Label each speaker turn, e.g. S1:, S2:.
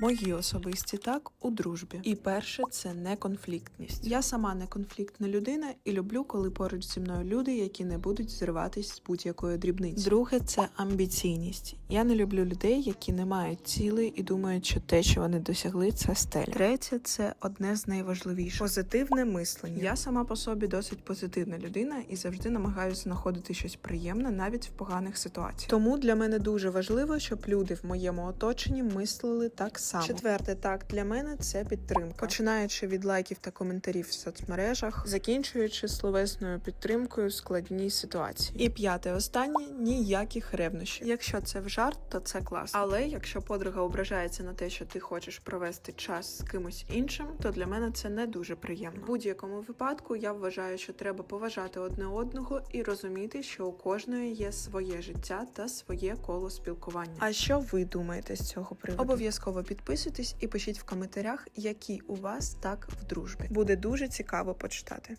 S1: Мої особисті так у дружбі. І перше це неконфліктність. Я сама не конфліктна людина і люблю, коли поруч зі мною люди, які не будуть зриватись з будь-якої дрібниці. Друге це амбіційність. Я не люблю людей, які не мають цілей і думають, що те, що вони досягли, це стеля. Третє це одне з найважливіших позитивне мислення. Я сама по собі досить позитивна людина і завжди намагаюся знаходити щось приємне навіть в поганих ситуаціях. Тому для мене дуже важливо, щоб люди в моєму оточенні мислили так. Четверте, так для мене це підтримка, починаючи від лайків та коментарів в соцмережах, закінчуючи словесною підтримкою в складній ситуації. І п'яте, останнє ніяких ревнощів. Якщо це в жарт, то це клас. Але якщо подруга ображається на те, що ти хочеш провести час з кимось іншим, то для мене це не дуже приємно. В будь-якому випадку я вважаю, що треба поважати одне одного і розуміти, що у кожної є своє життя та своє коло спілкування. А що ви думаєте з цього приводу? Обов'язково підписуйтесь і пишіть в коментарях, які у вас так в дружбі. Буде дуже цікаво почитати.